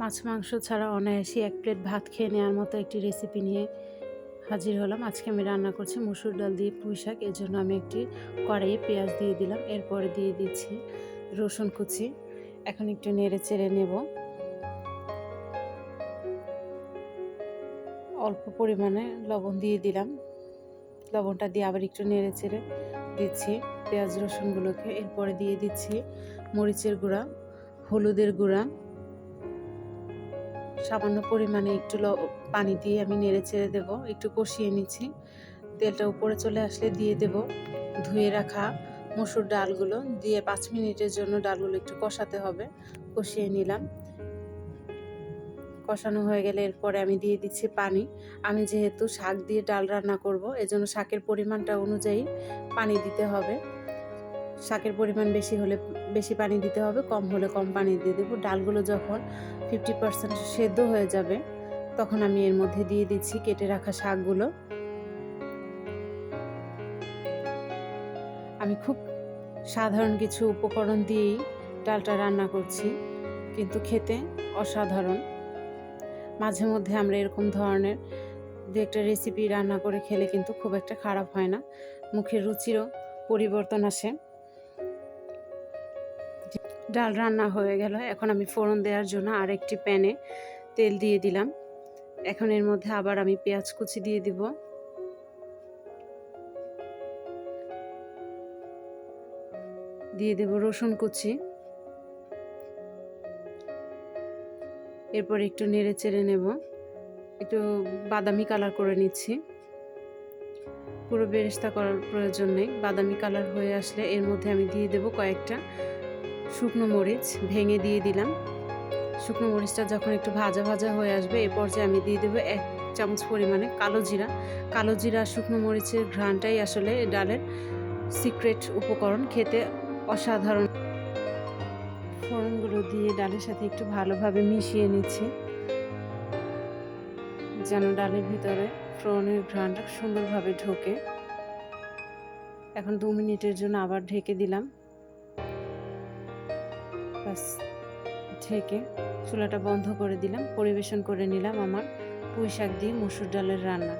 মাছ, মাংস ছাড়া অনায়াসে এক প্লেট ভাত খেয়ে নেওয়ার মতো একটি রেসিপি নিয়ে হাজির হলাম। আজকে আমি রান্না করছি মুসুর ডাল দিয়ে পুঁই শাক। এর জন্য আমি একটি কড়াইয়ে পেঁয়াজ দিয়ে দিলাম। এরপরে দিয়ে দিচ্ছি রসুন কুচি। এখন একটু নেড়ে চেড়ে নেব। অল্প পরিমাণে লবণ দিয়ে দিলাম। লবণটা দিয়ে আবার একটু নেড়ে চেড়ে দিচ্ছি পেঁয়াজ, রসুনগুলোকে। এরপরে দিয়ে দিচ্ছি মরিচের গুঁড়া, হলুদের গুঁড়া সামান্য পরিমাণে একটু পানি দিয়ে আমি নেড়ে চেড়ে দেবো, একটু কষিয়ে নিচ্ছি। তেলটা উপরে চলে আসলে দিয়ে দেব, ধুয়ে রাখা মসুর ডালগুলো। দিয়ে পাঁচ মিনিটের জন্য ডালগুলো একটু কষাতে হবে, কষিয়ে নিলাম। কষানো হয়ে গেলে এরপরে আমি দিয়ে দিচ্ছি পানি। আমি যেহেতু শাক দিয়ে ডাল রান্না করব, এজন্য শাকের পরিমাণটা অনুযায়ী পানি দিতে হবে। শাকের পরিমাণ বেশি হলে বেশি পানি দিতে হবে, কম হলে কম পানি দিয়ে দেবো। ডালগুলো যখন ফিফটি পার্সেন্ট সেদ্ধ হয়ে যাবে, তখন আমি এর মধ্যে দিয়ে দিচ্ছি কেটে রাখা শাকগুলো। আমি খুব সাধারণ কিছু উপকরণ দিয়েই ডালটা রান্না করছি, কিন্তু খেতে অসাধারণ। মাঝে মধ্যে আমরা এরকম ধরনের দু একটা রেসিপি রান্না করে খেলে কিন্তু খুব একটা খারাপ হয় না। মুখের রুচিরও পরিবর্তন আসে। ডাল রান্না হয়ে গেল। এখন আমি ফোড়ন দেওয়ার জন্য আরেকটি প্যানে তেল দিয়ে দিলাম। এখন এর মধ্যে আবার আমি পেঁয়াজ কুচি দিয়ে দিব। দিয়ে দেব রসুন কুচি। এরপর একটু নেড়ে চেড়ে নেব। একটু বাদামি কালার করে নিচ্ছি। পুরো বেরেস্তা করার প্রয়োজন নেই। বাদামি কালার হয়ে আসলে এর মধ্যে আমি দিয়ে দেব কয়েকটা শুকনো মরিচ ভেঙে দিয়ে দিলাম। শুকনো মরিচটা যখন একটু ভাজা ভাজা হয়ে আসবে, এ পর্যায়ে আমি দিয়ে দেবো এক চামচ পরিমাণে কালো জিরা। কালো জিরা, শুকনো মরিচের ঘ্রাণটাই আসলে ডালের সিক্রেট উপকরণ। খেতে অসাধারণ। ফোড়নগুলো দিয়ে ডালের সাথে একটু ভালোভাবে মিশিয়ে নিচ্ছি। যেন ডালের ভিতরে ফোড়নের ঘ্রাণটা সুন্দরভাবে ঢোকে। এখন দু মিনিটের জন্য আবার ঢেকে দিলাম। ব্যাস, ঢেকে চুলাটা বন্ধ করে দিলাম, পরিবেশন করে নিলাম আমার পুঁই শাক দিয়ে মসুর ডালের রান্না।